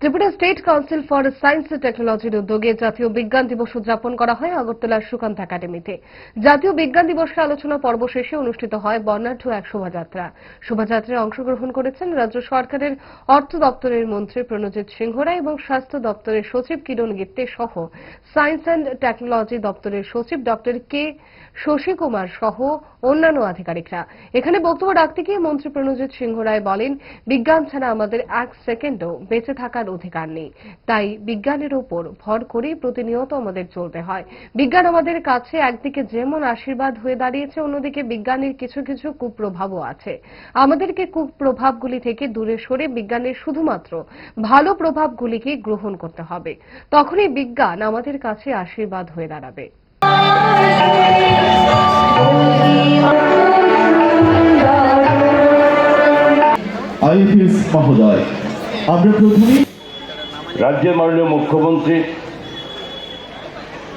Tripura state council for science টেকনোলজির উদ্যোগে জাতীয় বিজ্ঞান দিবস উদযাপন করা হয় আগরতলার সুকান্ত একাডেমিতে। জাতীয় বিজ্ঞান দিবসে আলোচনা পর্ব শেষে অনুষ্ঠিত হয় বর্ণাঢ্য এক শোভাযাত্রা। শোভাযাত্রায় অংশগ্রহণ করেছেন রাজ্য সরকারের অর্থ দপ্তরের মন্ত্রী প্রণজিৎ সিংহরা এবং স্বাস্থ্য দপ্তরের সচিব কিরণ গিত্তে সহ সায়েন্স অ্যান্ড টেকনোলজি দপ্তরের সচিব ডক্টর কে শশী কুমার সহ অন্যান্য আধিকারিকরা। এখানে বক্তব্য রাখতে গিয়ে মন্ত্রী প্রণজিৎ সিংহ রায় বলেন, বিজ্ঞান ছাড়া আমাদের এক সেকেন্ডও বেঁচে থাকার অধিকার নেই। তাই বিজ্ঞানের উপর ভর করেই প্রতিনিয়ত আমাদের চলতে হয়। বিজ্ঞান আমাদের কাছে একদিকে যেমন আশীর্বাদ হয়ে দাঁড়িয়েছে, অন্যদিকে বিজ্ঞানের কিছু কিছু কুপ্রভাবও আছে। আমাদেরকে কুপ্রভাবগুলি থেকে দূরে সরে বিজ্ঞানের শুধুমাত্র ভালো প্রভাবগুলিকে গ্রহণ করতে হবে। তখনই বিজ্ঞান আমাদের কাছে আশীর্বাদ হয়ে দাঁড়াবে। আইপিএস মহোদয় আমরা প্রথমেই রাজ্যের মাননীয় মুখ্যমন্ত্রী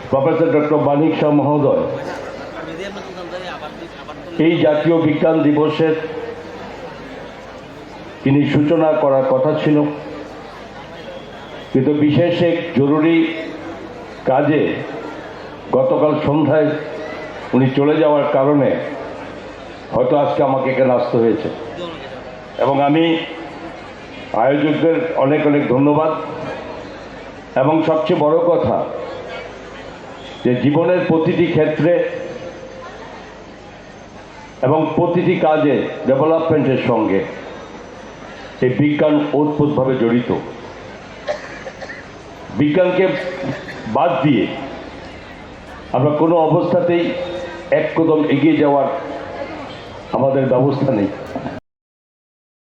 প্রফেসর ডক্টর মানিক শাহ মহোদয়, এই জাতীয় বিজ্ঞান দিবসের তিনি সূচনা করার কথা ছিল। কিন্তু বিশেষ এক জরুরি কাজে গতকাল সন্ধ্যায় উনি চলে যাওয়ার কারণে হয়তো আজকে আমাকে এখানে আসতে হয়েছে। এবং আমি আয়োজকদের অনেক অনেক ধন্যবাদ। এবং সবচেয়ে বড় কথা যে জীবনের প্রতিটি ক্ষেত্রে এবং প্রতিটি কাজে ডেভেলপমেন্টের সঙ্গে এই বিজ্ঞান ওতপ্রোতভাবে জড়িত। বিজ্ঞানকে বাদ দিয়ে আমরা কোনো অবস্থাতেই এক কদম এগিয়ে যাওয়ার আমাদের ব্যবস্থা নেই।